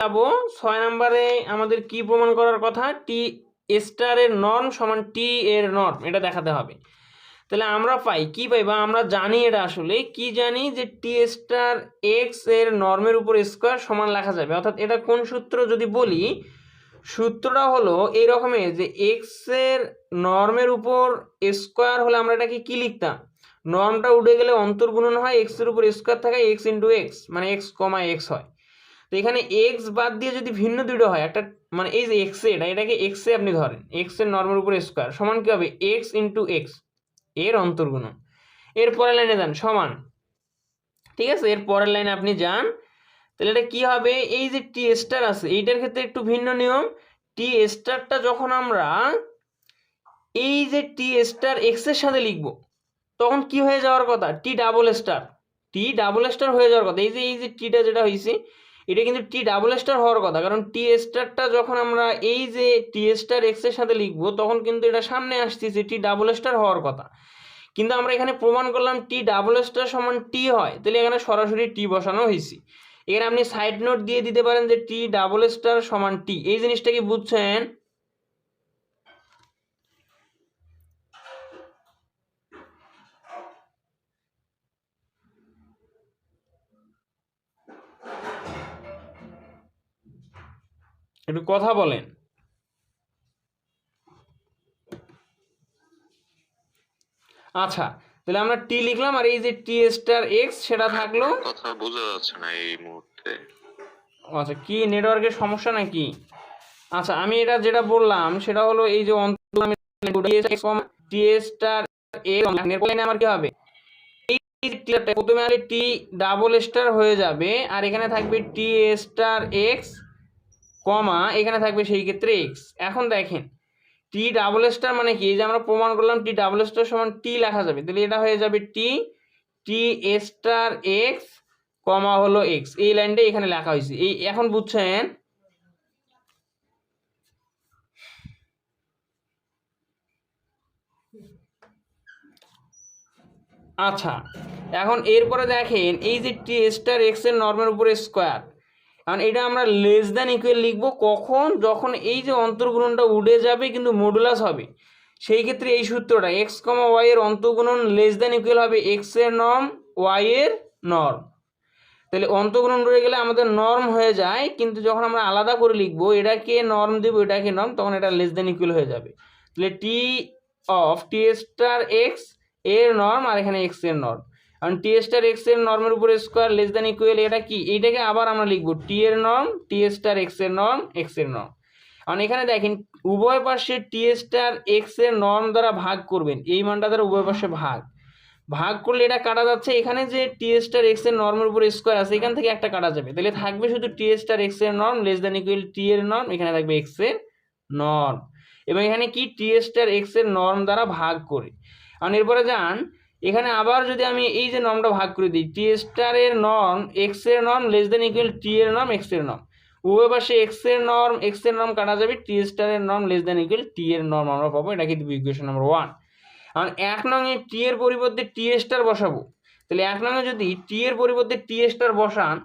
যাব। ছয় নম্বরে আমাদের কি প্রমাণ করার কথা? টি স্টারের নর্ম সমান টি এর নর্ম এটা দেখাতে হবে। তাহলে আমরা পাই, কি পাই বা আমরা জানি এটা আসলে, কি জানি যে টি স্টার এক্সের নর্মের উপর স্কোয়ার সমান লেখা যাবে। অর্থাৎ এটা কোন সূত্র? যদি বলি, সূত্রটা হলো এই রকমের যে এক্সের নর্মের উপর স্কোয়ার হলে আমরা এটাকে কি লিখতাম? নর্মটা উঠে গেলে অন্তর্গুণন হয় এক্সের উপর স্কোয়ার থাকে এক্স ইন্টু এক্স মানে এক্স কমা এক্স হয়। তো এখানে এক্স বাদ দিয়ে যদি ভিন্ন দুটো হয়, একটা মানে এই যে এক্স এটা এটাকে এক্স আপনি ধরেন এক্সের নর্মের উপর স্কোয়ার সমান কী হবে? এক্স ইন্টু এক্সের অন্তর্গুণন এর পরের লাইনে যান, সমান। ঠিক আছে? এর পরের লাইনে আপনি যান, তাহলে এটা কি হবে? এই যে টি স্টার আছে, এইটার ক্ষেত্রে একটু ভিন্ন নিয়ম। টি স্টারটা যখন আমরা এই যে টি স্টার এক্সের সাথে লিখব, তখন কি হয়ে যাওয়ার কথা? T double star t double star হয়ে যাওয়ার কথা। এই যে এই যে টিটা যেটা হয়েছে এটা কিন্তু টি ডাবল স্টার হওয়ার কথা, কারণ টি স্টারটা যখন আমরা এই যে টি স্টার এক্সের সাথে লিখব, তখন কিন্তু এটা সামনে আসতেছে টি ডাবল স্টার হওয়ার কথা। কিন্তু আমরা এখানে প্রমাণ করলাম টি ডাবল স্টার সমান টি হয়, তাহলে এখানে সরাসরি টি বসানো হয়েছে। এখানে আপনি সাইড নোট দিয়ে দিতে পারেন যে টি ডাবল স্টার সমান টি এই জিনিসটা কি বুঝছেন? একটু কথা বলেন। আচ্ছা তাহলে আমরা টি লিখলাম আর এই যে টি স্টার এক্স সেটা থাকল কথা বোঝা যাচ্ছে না এই মুহূর্তে। আচ্ছা কি নেটওয়ার্কের সমস্যা নাকি? আচ্ছা আমি এটা যেটা বললাম সেটা হলো এই যে অন্তর আমি টি স্টার এর আমার কি হবে? প্রথমে আগে টি ডাবল স্টার হয়ে যাবে আর এখানে থাকবে টি স্টার এক্স কমা, এখানে থাকবে সেই ক্ষেত্রে এক্স এখন দেখেন টি ডাবল স্টার মানে কি? যে আমরা প্রমাণ করলাম টি ডাবল স্টার সমান টি লেখা যাবে। তাহলে এটা হয়ে যাবে টি টি স্টার এক্স কমা হলো এক্স এই লাইনটা এখানে লেখা হয়েছে। এই এখন বুঝছেন? আচ্ছা এখন এরপরে দেখেন, এই যে টি স্টার এক্সের নর্মের উপরে স্কোয়ার কারণ এটা আমরা লেস দ্যান ইকুয়াল লিখব কখন? যখন এই যে অন্তর্গুণনটা উড়ে যাবে কিন্তু মডুলাস হবে। সেই ক্ষেত্রে এই সূত্রটা এক্স কমা ওয়াই এর অন্তর্গুণন লেস দ্যান ইকুয়াল হবে এক্সের নর্ম ওয়াই এর নর্ম তাহলে অন্তর্গুণন রয়ে গেলে আমাদের নর্ম হয়ে যায়, কিন্তু যখন আমরা আলাদা করে লিখব, এটাকে নর্ম দেবো, এটাকে নর্ম তখন এটা লেস দ্যান ইকুয়াল হয়ে যাবে। তাহলে টি অফ টি স্টার এক্সের নর্ম আর এখানে এক্সের নর্ম কারণ টি স্টার এক্সের নর্মের উপরে স্কোয়ার লেস দ্যান ইকুয়াল এটা কি? এইটাকে আবার আমরা লিখব টি এর নর্ম টি স্টার এক্সের নর্ম এক্সের নর্ম কারণ এখানে দেখেন, উভয় পাশে টি স্টার এক্সের নর্ম দ্বারা ভাগ করবেন, এই মানটা দ্বারা উভয় পাশে ভাগ। ভাগ করলে এটা কাটা যাচ্ছে, এখানে যে টি স্টার এক্সের নর্মের উপরে স্কোয়ার আছে, এখান থেকে একটা কাটা যাবে। তাহলে থাকবে শুধু টি স্টার এক্সের norm less than equal t এর নর্ম এখানে থাকবে এক্সের নর্ম এবং এখানে কি টি স্টার এক্সের নর্ম দ্বারা ভাগ করে? কারণ এরপরে যান এখানে আবার যদি আমি এই যে নর্মটা ভাগ করে দিই টি স্টারের নর্ম এক্সের norm less than equal T এর নর্ম এক্সের নর্ম উভয় পাশে এক্সের নর্ম এক্সের নর্ম কাটা যাবে টি স্টারের norm less than equal T এর নর্ম আমরা পাবো, এটা কিন্তু ইকুয়েশন নাম্বার ওয়ান কারণ এক নং নঙে টি এর পরিবর্তে টি স্টার বসাবো। তাহলে এক নঙে যদি টি এর পরিবর্তে টি স্টার বসান,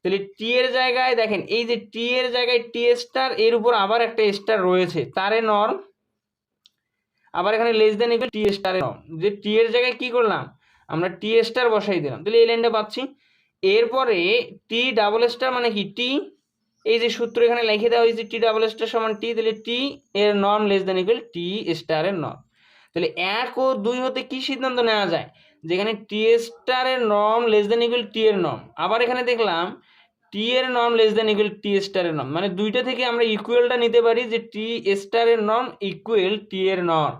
তাহলে টি এর জায়গায় দেখেন, এই যে টি এর জায়গায় টি স্টার এর উপর আবার একটা স্টার রয়েছে, তারে নর্ম আবার এখানে লেস দেন ইকুয়াল টি স্টারের যে টি এর জায়গায় কি করলাম? আমরা টি স্টার বসাই দিলাম। তাহলে এই লাইনটা পাচ্ছি। এরপরে টি ডাবল স্টার মানে কি? টি এই যে সূত্র এখানে লিখে দেওয়া হয়েছে টি ডাবল স্টার সমান টি তাহলে টি এর norm less than equal T স্টারের নর্ম তাহলে এক ও দুই হতে কি সিদ্ধান্ত নেওয়া যায়? যেখানে টি স্টারের norm less than equal T এর নর্ম আবার এখানে দেখলাম টি এর norm less than equal T স্টারের নর্ম মানে দুইটা থেকে আমরা ইকুয়ালটা নিতে পারি যে টি স্টারের নর্ম ইকুয়াল টি এর নর্ম